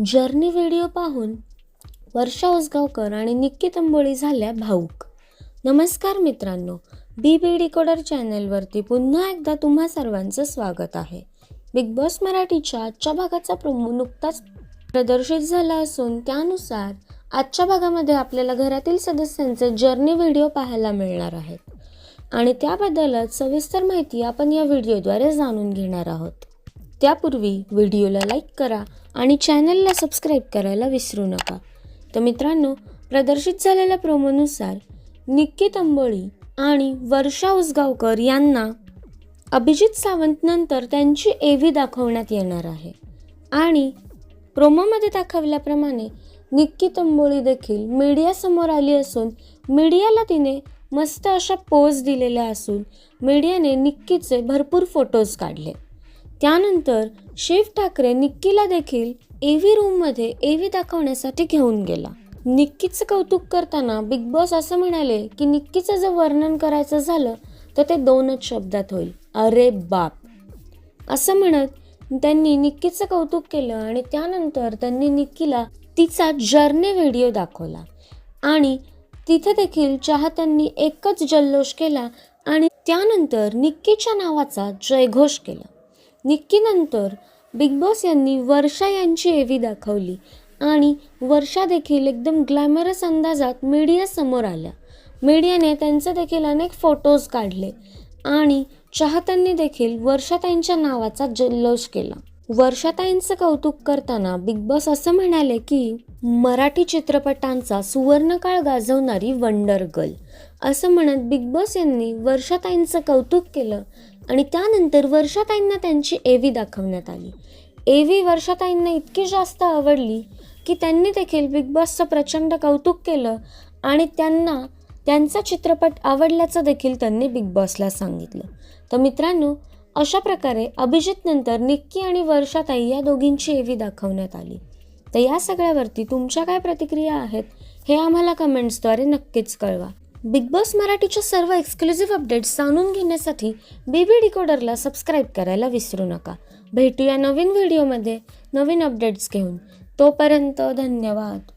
Journey video पाहून वर्षा उसगावकर आणि निक्की तंबोळी झाल्या भाऊक. नमस्कार मित्रांनो बी बी डिकोडर चॅनलवरती पुन्हा एकदा तुम्हा सर्वांचं स्वागत आहे. बिग बॉस मराठीच्या आजच्या भागाचा प्रोमो नुकताच प्रदर्शित झाला असून त्यानुसार आजच्या भागामध्ये आपल्याला घरातील सदस्यांचे जर्नी व्हिडिओ पाहायला मिळणार आहेत. आणि त्याबद्दलच सविस्तर माहिती आपण या व्हिडिओद्वारे जाणून घेणार आहोत. त्यापूर्वी व्हिडिओला लाईक करा आणि चॅनलला सबस्क्राईब करायला विसरू नका. तर मित्रांनो प्रदर्शित झालेल्या प्रोमोनुसार निक्की तंबोळी आणि वर्षा उसगावकर यांना अभिजित सावंतनंतर त्यांची एव्ही दाखवण्यात येणार आहे. आणि प्रोमोमध्ये दाखवल्याप्रमाणे निक्की तंबोळी देखील मीडियासमोर आली असून मीडियाला तिने मस्त अशा पोज दिलेल्या असून मीडियाने निक्कीचे भरपूर फोटोज काढले. त्यानंतर शिव ठाकरे निक्कीला देखील एव्ही रूममध्ये एव्ही दाखवण्यासाठी घेऊन गेला. निक्कीचं कौतुक करताना बिग बॉस असं म्हणाले की निक्कीचं जर वर्णन करायचं झालं तर ते दोनच शब्दात होईल. अरे बाप. असं म्हणत त्यांनी निक्कीचं कौतुक केलं आणि त्यानंतर त्यांनी निक्कीला तिचा जर्नी व्हिडिओ दाखवला. आणि तिथे देखील चाहत्यांनी एकच जल्लोष केला आणि त्यानंतर निक्कीच्या नावाचा जयघोष केला. निक्कीनंतर बिग बॉस यांनी वर्षा यांची एवी दाखवली आणि वर्षा देखील एकदम ग्लॅमरस अंदाजात मीडियासमोर आल्या. मीडियाने त्यांचे देखील अनेक फोटोज काढले आणि चाहत्यांनी देखील वर्षाताईंच्या नावाचा जल्लोष केला. वर्षाताईंचं कौतुक करताना बिग बॉस असं म्हणाले की मराठी चित्रपटांचा सुवर्णकाळ गाजवणारी वंडर गर्ल असं म्हणत बिग बॉस यांनी वर्षाताईंचं कौतुक केलं आणि त्यानंतर वर्षाताईंना त्यांची एव्ही दाखवण्यात आली. एव्ही वर्षाताईंना इतकी जास्त आवडली की त्यांनी देखील बिग बॉसचं प्रचंड कौतुक केलं आणि त्यांना त्यांचा चित्रपट आवडल्याचं देखील त्यांनी बिग बॉसला सांगितलं. तर मित्रांनो अशा प्रकारे अभिजितनंतर निक्की आणि वर्षाताई या दोघींची एव्ही दाखवण्यात आली. तर या सगळ्यावरती तुमच्या काय प्रतिक्रिया आहेत हे आम्हाला कमेंट्सद्वारे नक्कीच कळवा. बिग बॉस मराठीच्या सर्व एक्सक्लुझिव्ह अपडेट्स जाणून घेण्यासाठी बीबी डिकोडरला सबस्क्राईब करायला विसरू नका. भेटूया नवीन व्हिडिओमध्ये नवीन अपडेट्स घेऊन. तोपर्यंत धन्यवाद.